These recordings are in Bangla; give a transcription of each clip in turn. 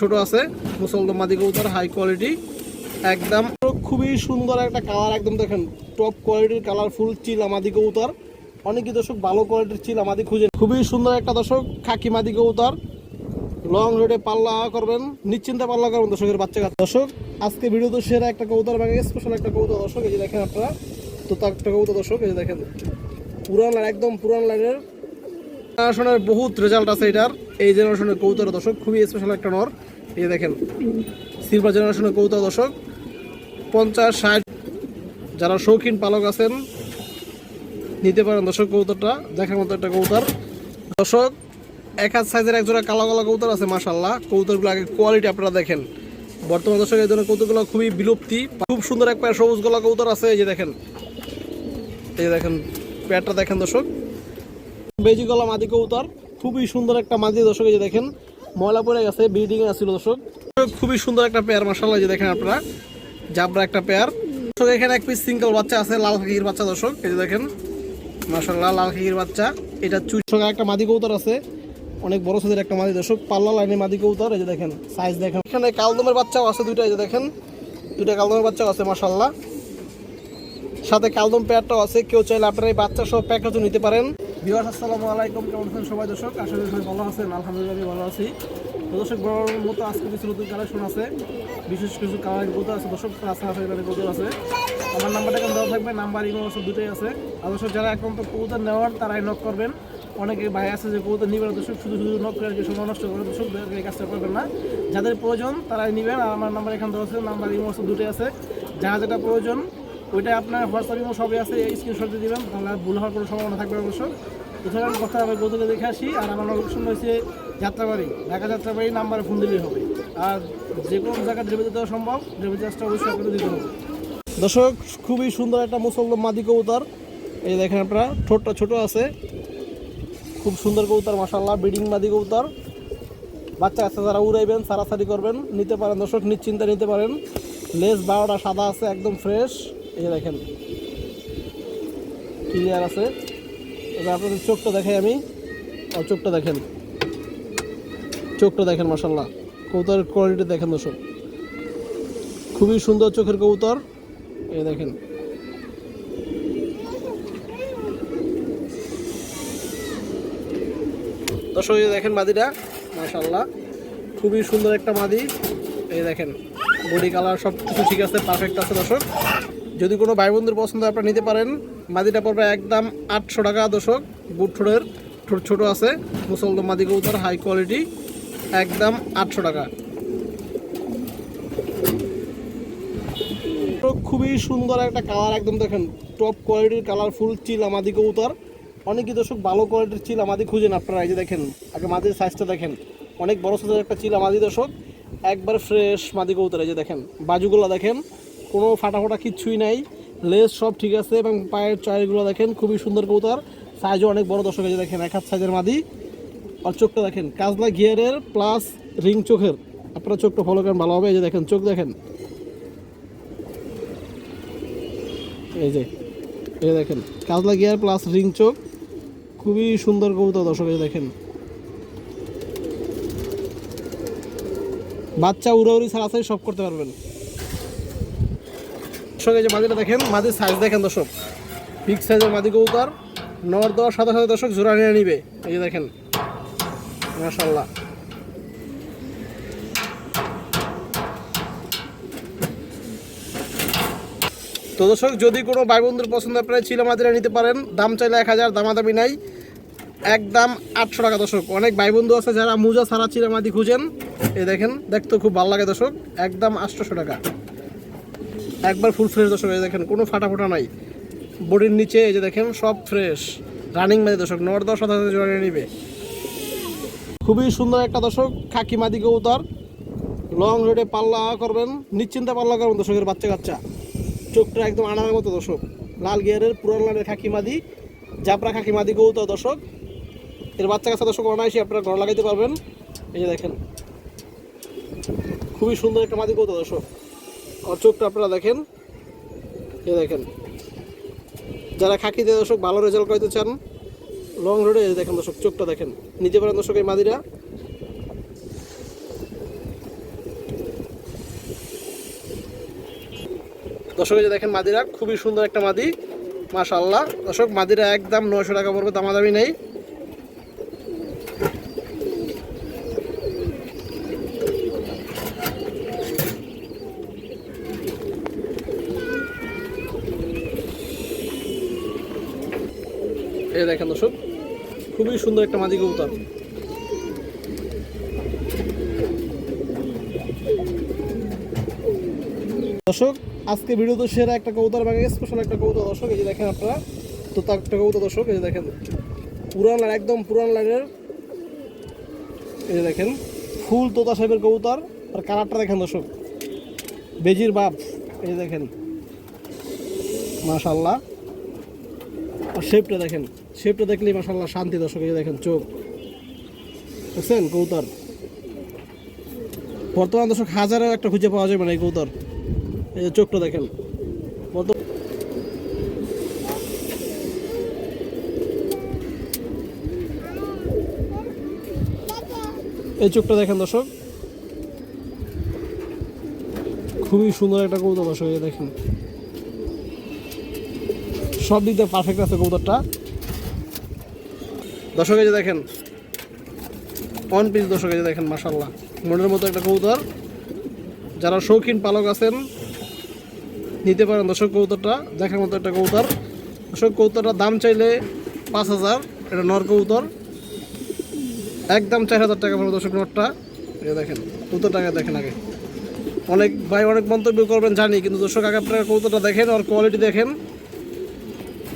ছোট আছে মুসলদম মাদি কবুতর হাই কোয়ালিটি একদম। খুবই সুন্দর একটা কালার একদম দেখেন টপ কোয়ালিটির কালারফুল চিল আমাদি কবুতর। অনেকই দর্শক ভালো কোয়ালিটির চিল আমাদি খুঁজে খুবই সুন্দর একটা দর্শক, খাকি মাদি কবুতর। লং রোডে পাল্লা করবেন, নিশ্চিন্তে পাল্লা করবেন দর্শকের বাচ্চা কাচ্চা। দর্শক, আজকে ভিডিওতে সেরা একটা কবুতর ব্যাগে স্পেশাল একটা কবুতর। দর্শক, এই যে দেখেন আপনারা তো তার একটা কবুতর দর্শক, এই যে দেখেন। পুরান একদম পুরান লাইনের জেনারেশনের বহুত রেজাল্ট আছে এটার। এই জেনারেশনের কৌতর দর্শক, খুবই স্পেশাল একটা নর। এই দেখেন সিলভার জেনারেশনের কবুতর দর্শক, পঞ্চাশ, ষাট, যারা শৌখিন পালক আছেন, নিতে পারেন দর্শক কবুতরটা দেখার মতো একটা কৌতর দর্শক, এক হাত সাইজের একজোড়া কালো কালো কৌতর আছে মাসাল্লাহ কবুতরগুলো আগে কোয়ালিটি আপনারা দেখেন। বর্তমান দর্শক এই ধরনের কবুতরগুলো খুবই বিলুপ্তি। খুব সুন্দর এক পায়ের সবুজ গলা কৌতর আছে, এই যে দেখেন। এই যে দেখেন প্যাটটা দেখেন দর্শক। বেজি গলা মাদি কবুতর, খুবই সুন্দর একটা মাদি দর্শক যে দেখেন, ময়লা পড়ে গেছে ব্রিডিং আছিল দর্শক। খুবই সুন্দর একটা পেয়ার মাসাল্লাহ যে দেখেন আপনারা, জাবরা একটা পেয়ার দর্শক, এখানে এক পিস সিঙ্গেল বাচ্চা আছে, লাল খাকির বাচ্চা দর্শক, এই যে দেখেন মাসাল্লাহ লাল খাকির বাচ্চা। এটা চুইশো একটা মাদি কবুতর আছে, অনেক বড় সাইজের একটা মাদি দর্শক, পাল্লা লাইনের মাদি কবুতর, এই যে দেখেন সাইজ দেখেন। এখানে কালদমের বাচ্চাও আছে দুইটা, এই যে দেখেন, দুইটা কালদমের বাচ্চাও আছে মাসাল্লাহ সাথে কালদম পেয়ারটাও আছে, কেউ চাইলে আপনারা এই বাচ্চা সহ প্যাকেজও নিতে পারেন। বিহার আসসালামু আলাইকুম। কেমন আছেন সবাই দর্শক? আশা করি সবাই ভালো আছেন। আলহামদুলিল্লাহ আমি ভালো আছি। দর্শক, বড় মতো আজকে কিছু নতুন কালেকশন আছে। বিশেষ কিছু কালার গোদা আছে। দর্শক আছে আছে গোদা আছে। আমার নাম্বারটা এখন দেওয়া থাকবে। নাম্বার, ইমো আছে দুটোই আছে। আর দর্শক, যারা এখন তো কবুতর নেওয়ার, তারাই নক করবেন। অনেকে ভাই আছে যে কবুতর নিবেন দর্শক, শুধু শুধু নক করে আর কি সময় নষ্ট করে দর্শক এই কাজটা করবেন না। যাদের প্রয়োজন, তারাই নেবেন। আর আমার নাম্বার এখানে দেওয়া আছে। নাম্বার, ইমো আছে দুটোই আছে। যার যেটা প্রয়োজন ওইটা আপনার হোয়াটসঅ্যাপ ইমো সবই আছে স্ক্রিনশট দিয়ে দিবেন, তাহলে ভুল হওয়ার কোনো সম্ভাবনা থাকবে অবশ্য। এছাড়া আমি কথা হবে গতলে দেখে আসি, আর আমার লোকেশন রয়েছে যাত্রাবাড়ি, ঢাকা যাত্রাবাড়ি নাম্বারে ফোন দিলেই হবে। আর যে কোনো জায়গায় ডেলিভারি দেওয়া সম্ভব ডেলিভারি চার্জটা অবশ্যই আপনাদের দিতে হবে। দর্শক, খুবই সুন্দর একটা মুসলমান মাদি কবুতর। এই দেখেন আপনারা, ঠোঁটটা ছোট আছে। খুব সুন্দর কবুতর মাসাল্লাহ ব্রিডিং মাদি কবুতর। বাচ্চা কাচ্চা যারা উড়াইবেন, সারাসারি করবেন, নিতে পারেন দর্শক, নিশ্চিন্তে নিতে পারেন। লেস বারোটা সাদা আছে, একদম ফ্রেশ এই যে দেখেন ক্লিয়ার আছে? এবার আপনাদের চোখটা দেখাই আমি। আর চোখটা দেখেন। চোখটা দেখেন মাসাল্লাহ কবুতরের কোয়ালিটি দেখেন, দর্শক। খুবই সুন্দর চোখের কবুতর। এই দেখেন। দর্শক, এই দেখেন মাদিটা মাশাল্লাহ খুবই সুন্দর একটা মাদি। এই দেখেন বডি কালার সব কিছু ঠিক আছে পারফেক্ট আছে, দর্শক। যদি কোনো ভাই বন্ধুর পছন্দ আপনারা নিতে পারেন। মাদিটা পড়বে একদম আটশো টাকা দর্শক বুট ঠোঁটের ঠোঁট ছোটো আছে। মুসলদম মাদি কবুতর হাই কোয়ালিটি একদম আটশো টাকা। খুবই সুন্দর একটা কালার একদম দেখেন টপ কোয়ালিটির কালারফুল চিল আমাদি কবুতর। অনেকই দর্শক ভালো কোয়ালিটির চিল আমাদি খুঁজেন আপনারা, এই যে দেখেন, আগে মাদির সাইজটা দেখেন। অনেক বড় সাইজের একটা চিল আমাদি দর্শক। একবার ফ্রেশ মাদি কবুতর, এই যে দেখেন, বাজুগুলো দেখেন। কোনো ফাটা ফাটা কিচ্ছুই নাই। লেস সব ঠিক আছে এবং পায়ের চয়েরগুলো দেখেন, খুবই সুন্দর কবুতর। সাইজও অনেক বড় দর্শক এই দেখেন, এক হাত সাইজের মাদি। আর চোখটা দেখেন, কাজলা গিয়ারের প্লাস রিং চোখের। আপনারা চোখটা ফলো করেন, ভালো হবে। এই যে দেখেন, চোখ দেখেন। এই যে, এই দেখেন, কাজলা গিয়ার প্লাস রিং চোখ। খুবই সুন্দর কবুতর দর্শক এই দেখেন। বাচ্চা উড়াউড়ি ছাড়াছাড়ি সব করতে পারবেন। এই যে মাদিটা দেখেন, মাদির সাইজ দেখেন দর্শক। বিগ সাইজের মাদি কবুতর, নর দেওয়ার সাথে সাথে দর্শক জোড়া নিয়ে নিবে। এই যে দেখেন মাশাল্লাহ তো দর্শক, যদি কোনো ভাই বন্ধুর পছন্দ আপনারা ছিল মাদিরা নিতে পারেন, দাম চাইলে এক হাজার, দামাদামি নাই। একদম আটশো টাকা দর্শক। অনেক ভাই বন্ধু আছে যারা মুজা ছাড়া চিরামাদি খুঁজেন। এই দেখেন, দেখতে খুব ভালো লাগে দর্শক। একদম আটশোশো টাকা। একবার ফুল ফ্রেশ দর্শক, এই দেখেন, কোনো ফাটা ফোটা নাই। বডির নিচে, এই যে দেখেন, সব ফ্রেশ। রানিং মাদি দর্শক নর দশ সাথে জোড়া নিবে। খুবই সুন্দর একটা দর্শক খাকি মাদি কবুতর লং রোডে পাল্লা করবেন, নিশ্চিন্তে পাল্লা করবেন দর্শকের বাচ্চা কাচ্চা। চোখটা একদম আনার মতো দর্শক। লাল গিয়ারের পুরান লালের খাকি মাদি জাপরা খাকি মাদি কবুতর দর্শক। এর বাচ্চা কাচ্চা দর্শক, অনায়াসে আপনারা ঘর লাগাইতে পারবেন। এই যে দেখেন, খুবই সুন্দর একটা মাদি কবুতর দর্শক। চোখটা আপনারা দেখেন। এ দেখেন। যারা খাকিতে দর্শক, ভালো রেজাল্ট করতে চান লং রোডে দেখেন দর্শক, চোখটা দেখেন। নিতে পারেন দর্শক, এই মাদিরা। দর্শক যে দেখেন মাদিরা, খুবই সুন্দর একটা মাদি। মাশাল্লাহ দর্শক, মাদিরা একদম নয়শো টাকা পড়বে দামাদামি নেই। খুবই সুন্দর একটা মাদি কবুতর। দর্শক, আজকে ভিডিও তো সেরা একটা কবুতর ব্যাগে স্পেশাল একটা কবুতর দর্শক, এই যে দেখেন আপনারা, তো তার একটা কবুতর দর্শক, এই যে দেখেন, পুরান লাইন, একদম পুরান লাইনের, এই যে দেখেন, ফুল তোতা সাহেবের কবুতর, আর কালারটা দেখেন দর্শক, বেজির বাপ, এই যে দেখেন মাশাল্লাহ আর শেপটা দেখেন। শেপটা দেখলেই মাশাল্লাহ শান্তি দর্শক দেখেন চোখ। বুঝছেন কবুতর? বর্তমান দর্শক হাজারেও একটা খুঁজে পাওয়া যাবে না এই কবুতর। এই যে চোখটা দেখেন। এই চোখটা দেখেন দর্শক। খুবই সুন্দর একটা কবুতর দর্শক দেখেন। সব দিক দিয়ে পারফেক্ট আছে কবুতরটা। দর্শক এই যে দেখেন অন পিস দর্শক এই যে দেখেন মাসাল্লাহ মনের মতো একটা কবুতর। যারা শৌখিন পালক আছেন, নিতে পারেন দর্শক কবুতরটা, দেখার মতো একটা কবুতর। দর্শক, কবুতরটার দাম চাইলে পাঁচ হাজার, এটা নর কবুতর। একদম চার হাজার টাকা পড়বে দর্শক নটটা এটা দেখেন কবুতর টাকা দেখেন আগে। অনেক ভাই অনেক মন্তব্য করবেন, জানি, কিন্তু দর্শক, আগে আপনারা কবুতরটা দেখেন, ওর কোয়ালিটি দেখেন।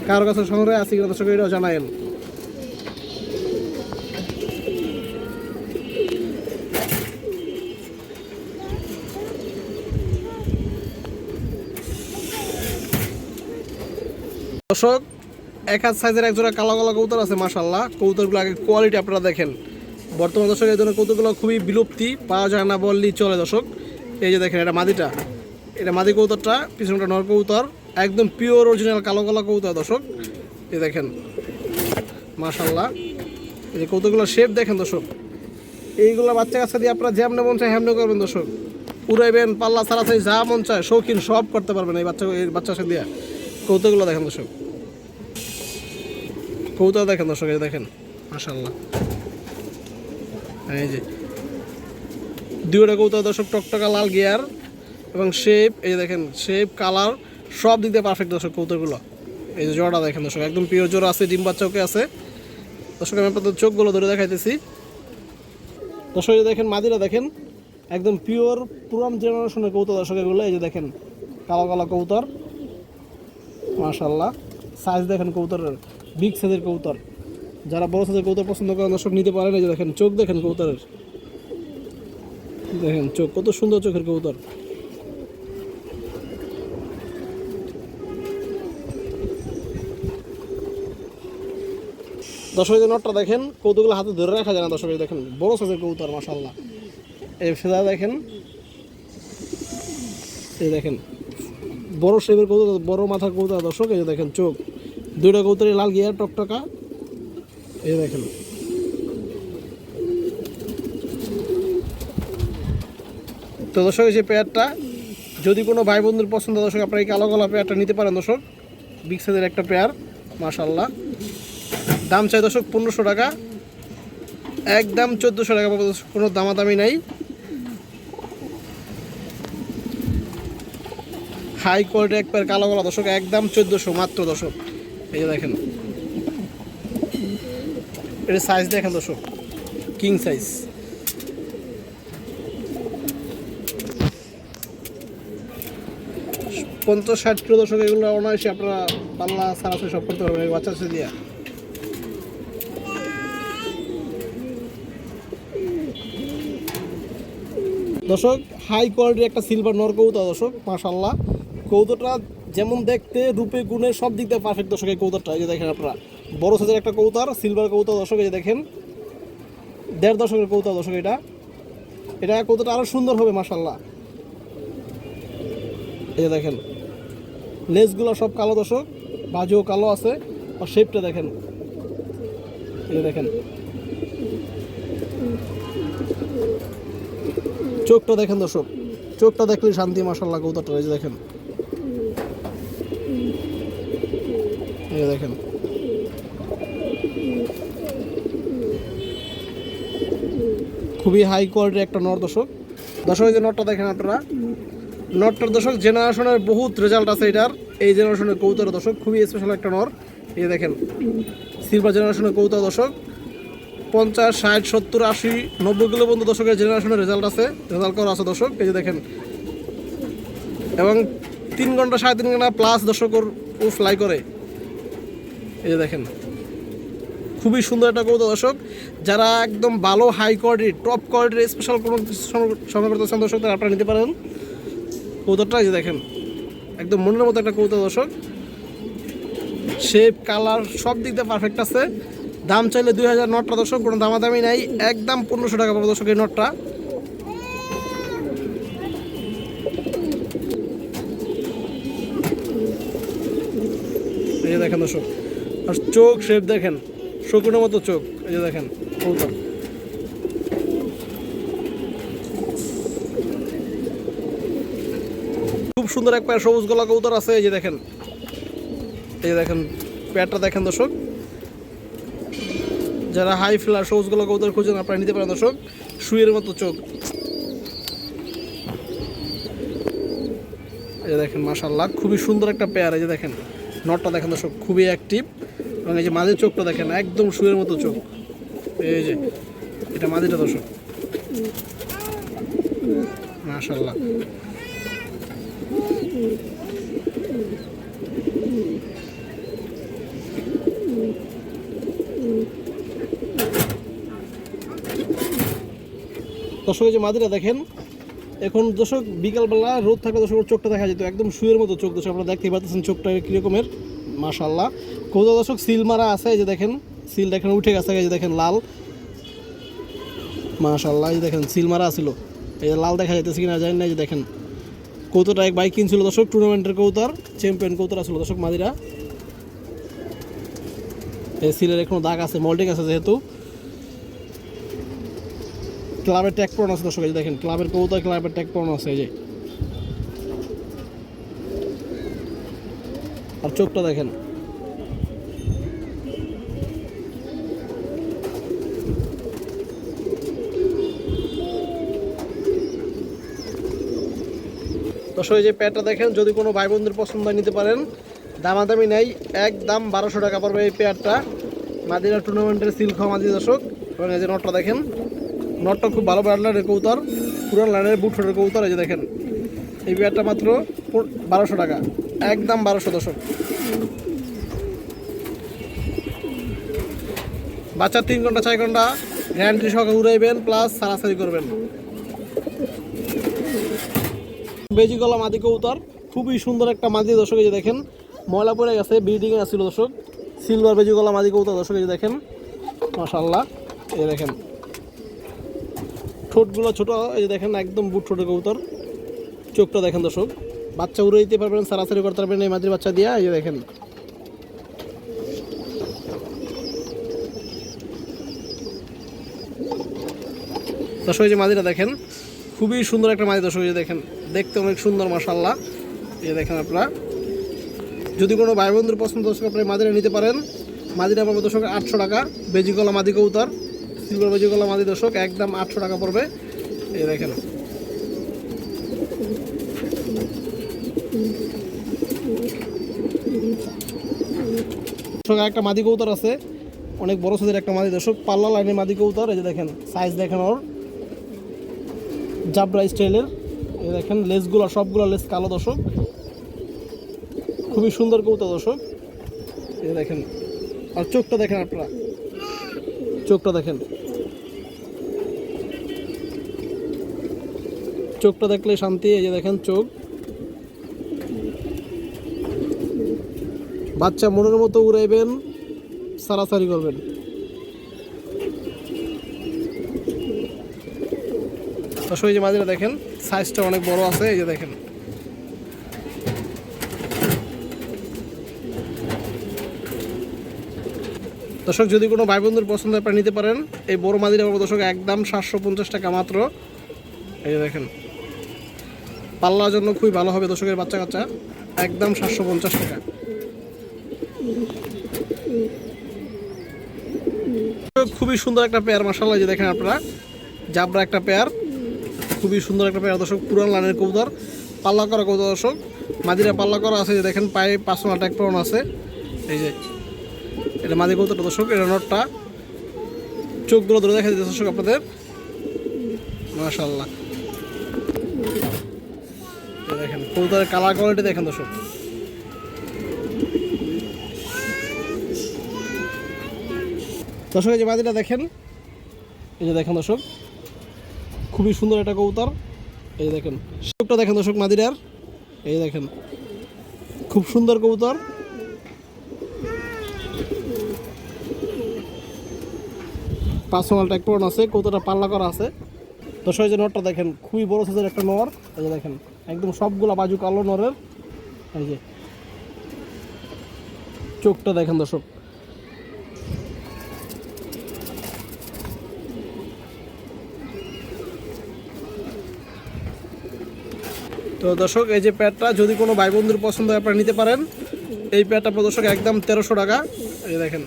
কার কাছে সংগ্রহে আছে কিনা দর্শক, এটাও জানায়েন। দর্শক, এক হাত সাইজের এক জোড়া কালো কালো কৌতর আছে মাশাল্লাহ কৌতরগুলো আগে কোয়ালিটি আপনারা দেখেন। বর্তমান দর্শক, এই ধরনের কবুতরগুলো খুবই বিলুপ্তি, পাওয়া যায় না বললেই চলে দর্শক। এই যে দেখেন, এটা মাদিটা। এটা মাদি কৌতরটা পিছনটা নর কবুতর, একদম পিওর অরিজিনাল কালো কালো কৌতর দর্শক। এই দেখেন মাশাল্লাহ এই যে কবুতরগুলো শেপ দেখেন দর্শক। এইগুলো বাচ্চা কাচ্চা দিয়ে আপনারা যেমন মন চায় হেমনে করবেন দর্শক। উড়াইবেন, পাল্লা ছাড়াছাড়ি যা মন চায়, শৌখিন সব করতে পারবেন এই বাচ্চা এই বাচ্চা সাথে দিয়ে। কৌতুকগুলো দেখেন দর্শক। কৌতুক দেখেন দর্শক, এই দেখেন মাশাল্লাহ এই যে, দুইটা কৌতুক দর্শক, টকটকা লাল গিয়ার এবং শেপ এই দেখেন শেপ কালার সব দিয়ে পারফেক্ট দর্শক কৌতুকগুলো এই যে জোড়া দেখেন দর্শক, একদম পিওর জোড়া আছে, ডিম বাচ্চাকে আছে। দর্শক, আমি আপনাদের চোখগুলো ধরে দেখাইতেছি। দর্শক দেখেন, মাদিরা দেখেন, একদম পিওর পুরান জেনারেশনের কৌতুক দর্শক এগুলো। এই যে দেখেন, কালো কালো কৌতর মাশাল্লাহ সাইজ দেখেন কবুতরের বিগ সাইজের কবুতর। যারা বড় সাইজের কবুতর পছন্দ করেন, দর্শক নিতে পারেন। এই যে দেখেন, চোখ দেখেন কবুতরের। দেখেন, চোখ কত সুন্দর চোখের কবুতর। দর্শক নটটা দেখেন, কৌতুকগুলো হাতে ধরে রাখা যায় না, দর্শক দেখেন, বড় সাইজের কবুতর মাশাল্লাহ এই সেদা দেখেন, এই দেখেন বড় শেপের কৌতুক বড় মাথার কৌতা দর্শক, এই দেখেন চোখ, দুইটা কৌতুকের লাল গিয়ার টকটকা। এই দেখেন। তো দর্শক, এই যে পেয়ারটা যদি কোনো ভাই বন্ধুর পছন্দ, দর্শক, আপনারা এই কালো কালো পেয়ারটা নিতে পারেন, দর্শক। বিগ সাইজের একটা পেয়ার মাশাল্লাহ দাম চাই দর্শক পনেরোশো টাকা। একদম চোদ্দোশো টাকা কোনো দামাদামি নাই। হাই কোয়ালিটি এক পেয়ার কালো গলা দর্শক, একদম চোদ্দোশো, মাত্র দর্শক। এই যে দেখেন। এটা সাইজ দেখেন দর্শক কিং সাইজ পঞ্চাশ, ষাট কিলো দর্শক, এগুলো অনায়াসে আপনারা পাল্লা সারাসরি সব করতে পারবেন বাচ্চা দিয়ে। দর্শক হাই কোয়ালিটির একটা সিলভার নর কৌতা দর্শক মাশাল্লাহ কৌতোটা যেমন দেখতে, রূপে, গুণে সব দিক দিয়ে পারফেক্ট দর্শক এই কৌতারটা এই যে দেখেন আপনারা, বড় সাইজের একটা কৌতার সিলভার কৌতা দর্শক, এই যে দেখেন, দেড় দশকের কৌতা দর্শক এটা। এটা কৌতাটা আরও সুন্দর হবে মাশাল্লাহ এই যে দেখেন লেজগুলো সব কালো দর্শক, বাজুও কালো আছে, আর শেপটা দেখেন। এই দেখেন, চোখটা দেখেন দর্শক, চোখটা দেখলে শান্তি মাসাল্লাহ কৌতারটা এই যে দেখেন দেখেন। খুবই হাই কোয়ালিটির একটা নর দর্শক। দর্শক যে নটটা দেখেন আপনারা। নটটার দর্শক জেনারেশনের বহুত রেজাল্ট আছে এটার। এই জেনারেশনের কৌতার দর্শক, খুবই স্পেশাল একটা নর। এই দেখেন সিলভার জেনারেশনের কৌতা দর্শক। পঞ্চাশ, ষাট, সত্তর, আশি, নব্বই কিলো পর্যন্ত দর্শকের জেনারেশনের রেজাল্ট আছে রেজাল্ট করা আছে দর্শক। এই যে দেখেন। এবং তিন ঘণ্টা, সাড়ে তিন ঘণ্টা প্লাস দর্শক ও ফ্লাই করে। এই যে দেখেন, খুবই সুন্দর একটা কৌতা দর্শক। যারা একদম ভালো হাই কোয়ালিটির টপ কোয়ালিটির স্পেশাল কোনো কিছু সংগ্রহ- করতে চান দর্শক, তারা আপনারা নিতে পারেন। কৌতাটা এই যে দেখেন, একদম মনের মতো একটা কৌতা দর্শক। শেপ কালার সব দিক দিয়ে পারফেক্ট আছে। দাম চাইলে দুই হাজার নটটা দর্শক, কোনো দামাদামি নাই। একদম পনেরোশো টাকা পাবো দর্শক এই নটটা। এই দেখেন দর্শক আর চোখ শেপ দেখেন, শকুনের মতো চোখ, এই যে দেখেন কৌতা খুব সুন্দর এক পায়ের সবুজ গলা কৌতার আছে, এই যে দেখেন। এই যে দেখেন প্যাটটা দেখেন দর্শক। যারা হাই ফ্লার সবুজ গলা কৌতার খুঁজেন, আপনারা নিতে পারেন দর্শক শুয়ের মতো চোখ। এই দেখেন মাশাল্লাহ খুবই সুন্দর একটা পেয়ার এই যে দেখেন নটটা দেখেন দর্শক, খুবই অ্যাক্টিভ এবং এই যে মাঝের চোখটা দেখেন, একদম শুয়ের মতো চোখ। এই যে, এটা মাঝিটা দর্শক। মাশাল্লাহ দর্শক যে মাদিরা দেখেন, এখন দর্শক বিকালবেলা রোদ থাকলে দর্শক চোখটা দেখা যেত, একদম শুয়ের মতো চোখ দর্শক আপনারা দেখতেই পাচ্ছেন চোখটা কীরকমের। মাশাল্লাহ কৌতা দর্শক সিল মারা আছে, এই যে দেখেন, সিল দেখেন, উঠে গেছে, এই যে দেখেন লাল। মাশাল্লাহ এই দেখেন, সিল মারা ছিল এই লাল দেখা যাইতেছে কিনা জানি না, এই যে দেখেন। কৌতোটা এক বাইক কিনছিল দর্শক টুর্নামেন্টের কৌতার চ্যাম্পিয়ন কৌতার ছিল দর্শক মাদিরা। এই সিলের এখনও দাগ আছে মল্টিং আছে যেহেতু। ক্লাবের ট্যাগ পড়ানো আছে দর্শক, এই দেখেন, ক্লাবের কৌতা ক্লাবের ট্যাগ পড়ানো আছে, এই যে। আর চোখটা দেখেন। দর্শক যে প্যাডটা দেখেন, যদি কোনো ভাই বোনদের পছন্দ নিতে পারেন। দামাদামি নেই, একদম বারোশো টাকা পড়বে এই পেয়ারটা মাদিরা টুর্নামেন্টের সিল্ক মাদি দর্শক। এবং এই যে নটটা দেখেন, নটটা খুব ভালো ব্র্যান্ডের কৌতার পুরান লাইনের বুটফোটের কৌতার এই যে দেখেন। এই পেয়ারটা মাত্র বারোশো টাকা। একদম বারোশো দশক বাচ্চা তিন ঘণ্টা চার ঘণ্টা গ্যারান্টি সহকারে উড়াইবেন প্লাস সারাসারি করবেন। বেজি গলা মাদি কৌতার খুবই সুন্দর একটা মাদি দর্শক এই দেখেন, ময়লা পড়ে গেছে বিল্ডিং এ আসছিল দর্শক। সিলভার বেজি গলা মাদি কৌতার দর্শক এই দেখেন মাশাল্লাহ এই দেখেন। ঠোঁটগুলো ছোট, এই যে দেখেন, একদম বুট ঠোঁটের কবুতর। চোখটা দেখেন দর্শক। বাচ্চা উড়ে দিতে পারবেন, সারাসারি করতে পারবেন এই মাঝির বাচ্চা দিয়ে, এই দেখেন। দর্শক যে মাদিরা দেখেন, খুবই সুন্দর একটা মাদি দর্শক দেখেন, দেখতে অনেক সুন্দর মাশাল্লাহ এই দেখেন আপনারা। যদি কোনো ভাই বন্ধুর পছন্দ, দর্শক আপনি মাদিরা নিতে পারেন। মাদিরা পাবো দর্শক, আটশো টাকা। বেজিকলা মাদি কৌতার বেজিকলা মাদি দর্শক, একদম আটশো টাকা পড়বে। এই দেখেন। দর্শক একটা মাদি কৌতার আছে। অনেক বড় সাইজের একটা মাদি। দর্শক, পাল্লা লাইনের মাদি কৌতার এই যে দেখেন সাইজ দেখেন ওর। জাবরা স্টাইলের। এই দেখেন, লেসগুলো, সবগুলো লেস কালো দর্শক। খুবই সুন্দর কৌতা দর্শক। এই দেখেন, আর চোখটা দেখেন আপনারা। চোখটা দেখেন। চোখটা দেখলে শান্তি, এই যে দেখেন চোখ। বাচ্চা মনের মতো উড়াইবেন, সারাসারি করবেন। এই যে মাঝে দেখেন সাইজটা অনেক বড় আছে, এই যে দেখেন। দর্শক, যদি কোনো ভাই বন্ধুর পছন্দ আপনারা নিতে পারেন, এই বড় মাদিরা পাবো দর্শক একদম সাতশো পঞ্চাশ টাকা মাত্র। এই যে দেখেন, পাল্লার জন্য খুবই ভালো হবে দর্শকের বাচ্চা কাচ্চা একদম সাতশো পঞ্চাশ টাকা। খুবই সুন্দর একটা পেয়ার মাসাল্লাহ যে দেখেন আপনারা। জাবরা একটা পেয়ার, খুবই সুন্দর একটা পেয়ার, দর্শক, পুরান লাইনের কবুতর, পাল্লা করা কবুতর, দর্শক। মাদিরা পাল্লা করা আছে যে দেখেন, পায়ে পাঁচশো ট্যাগ পরন আছে। এই যে, এটা মাদি কবুতরটা, দর্শক, এটা নটটা। চোখগুলো ধরে দেখা যাচ্ছে দর্শক, আপনাদের। মাশাল্লাহ দেখেন, কবুতরের কালার কোয়ালিটি দেখেন, দর্শক। দর্শক, এই যে মাদিটা দেখেন। এই যে দেখেন দর্শক, খুবই সুন্দর একটা কবুতর। এই যে দেখেন চোখটা দেখেন দর্শক, মাদিরার। এই যে দেখেন, খুব সুন্দর কবুতর। পার্সোনাল ট্যাগ পড়ানো আছে কতটা পাল্লা করা আছে। দর্শক, এই যে নটটা দেখেন, খুবই বড় সাইজের একটা নর। এই যে দেখেন, একদম সবগুলা বাজু কালো নরের। এই যে, চোখটা দেখেন দর্শক। তো দর্শক, এই যে প্যাডটা যদি কোনো ভাই বন্ধুর পছন্দ হয়, আপনারা নিতে পারেন। এই প্যাডটা আপনার দর্শক একদম তেরোশো টাকা। এই দেখেন।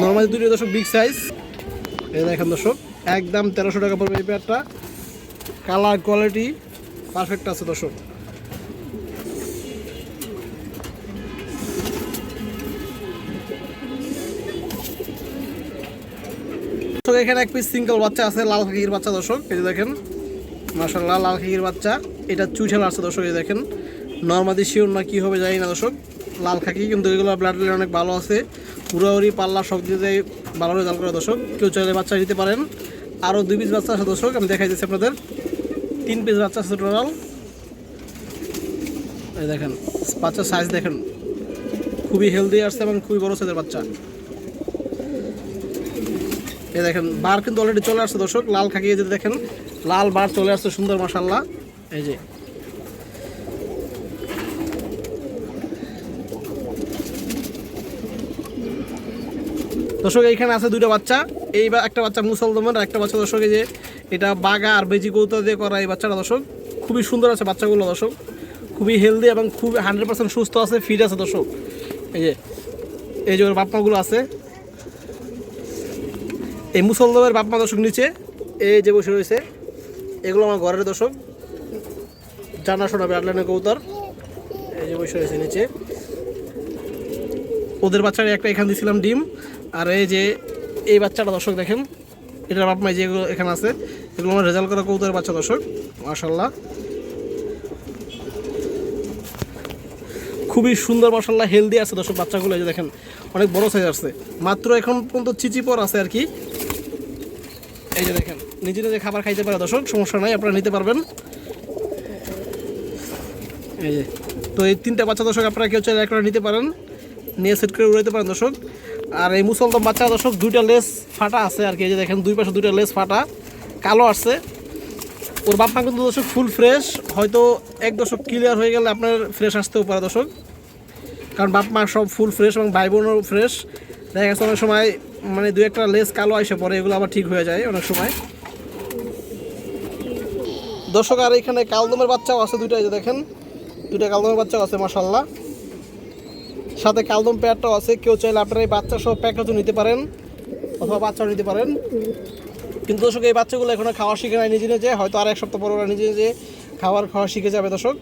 নর্মালি দুটি দর্শক বিগ সাইজ এই দেখেন দর্শক, একদম তেরোশো টাকা পড়বে এই প্যাডটা কালার কোয়ালিটি পারফেক্ট আছে দর্শক। এখানে এক পিস সিঙ্গেল বাচ্চা আছে, লাল খাকির বাচ্চা দর্শক। এই দেখেন। মাশাল্লাহ লাল খাকির বাচ্চা। এটা চুইঠাল আছে দর্শক দেখেন। নর্মাদি শিওর না কী হবে জানি না দর্শক। লাল খাকি কিন্তু এগুলো ব্লাড লাইন অনেক ভালো আছে। পুরাউরি পাল্লা সব দিতে ভালো রেজাল্ট করে দর্শক। কেউ চাইলে বাচ্চা দিতে পারেন। আরও দুই পিস বাচ্চা আছে দর্শক, আমি দেখাই দিচ্ছি আপনাদের। তিন পিস বাচ্চা আছে টোটাল এই দেখেন, বাচ্চার সাইজ দেখেন। খুবই হেলদি আসছে এবং খুবই বড় সাইজের বাচ্চা। এই দেখেন, বার কিন্তু অলরেডি চলে আসছে দর্শক। লাল খাকিয়ে যদি দেখেন লাল বার চলে আসছে সুন্দর মাসাল্লাহ এই যে। দর্শক, এইখানে আছে দুটো বাচ্চা। এই একটা বাচ্চা মুসলদমের আর একটা বাচ্চা দর্শক, এই যে এটা বাগা আর বেজি কৌতা দিয়ে করা এই বাচ্চাটা দর্শক। খুবই সুন্দর আছে বাচ্চাগুলো দর্শক। খুবই হেলদি এবং খুবই হান্ড্রেড পার্সেন্ট সুস্থ আছে ফিট আছে দর্শক। এই যে এই যে ওর বাপমাগুলো আছে। এই মুসলদমের বাপমা দর্শক নিচে, এই যে বসে রয়েছে। এগুলো আমার ঘরের দর্শক। জানাশোনা ব্রাডলাইনের কৌতার এই যে বসে রয়েছে নিচে। ওদের বাচ্চার একটা এখান দিয়েছিলাম ডিম। আর এই যে এই বাচ্চাটা দর্শক দেখেন, এটার বাপ মাই যেগুলো এখানে আছে, এগুলো আমার রেজাল্ট করা কৌতার বাচ্চা দর্শক মাশাল্লাহ খুবই সুন্দর মাসাল্লাহ হেলদি আছে দর্শক বাচ্চাগুলো, এই যে দেখেন, অনেক বড় সাইজ আছে। মাত্র এখন পর্যন্ত চিচিপর আছে আর কি। এই যে দেখেন নিজে নিজে খাবার খাইতে পারে দর্শক, সমস্যা নাই, আপনারা নিতে পারবেন। এই যে, তো এই তিনটা বাচ্চা দর্শক আপনারা কেউ চাইলে একটা নিতে পারেন, নিয়ে সেট করে উড়াইতে পারেন দর্শক। আর এই মুসলদম বাচ্চা দর্শক, দুইটা লেস ফাটা আছে আর কি, এই যে দেখেন, দুই পাশে দুইটা লেস ফাটা, কালো আসছে। ওর বাপ মা কিন্তু দর্শক ফুল ফ্রেশ, হয়তো এক দশক ক্লিয়ার হয়ে গেলে আপনার ফ্রেশ আসতেও পারে দর্শক। কারণ বাপ মা সব ফুল ফ্রেশ এবং ভাই বোনও ফ্রেশ। দেখা গেছে অনেক সময় মানে দু একটা লেস কালো আসে পরে, এগুলো আবার ঠিক হয়ে যায় অনেক সময়। দর্শক, আর এখানে কালদমের বাচ্চাও আছে দুইটা, এই দেখেন। দুইটা কালদমের বাচ্চাও আছে মাসাল্লাহ সাথে কালদম পেয়ারটাও আছে, কেউ চাইলে আপনারা এই বাচ্চা সহ প্যাকেজও নিতে পারেন, অথবা বাচ্চাও নিতে পারেন। কিন্তু দর্শক, এই বাচ্চাগুলো এখনও খাওয়া শিখে নাই, নিজে নিজে। হয়তো আর এক সপ্তাহ পর ওরা নিজে নিজে খাবার খাওয়া শিখে যাবে, দর্শক।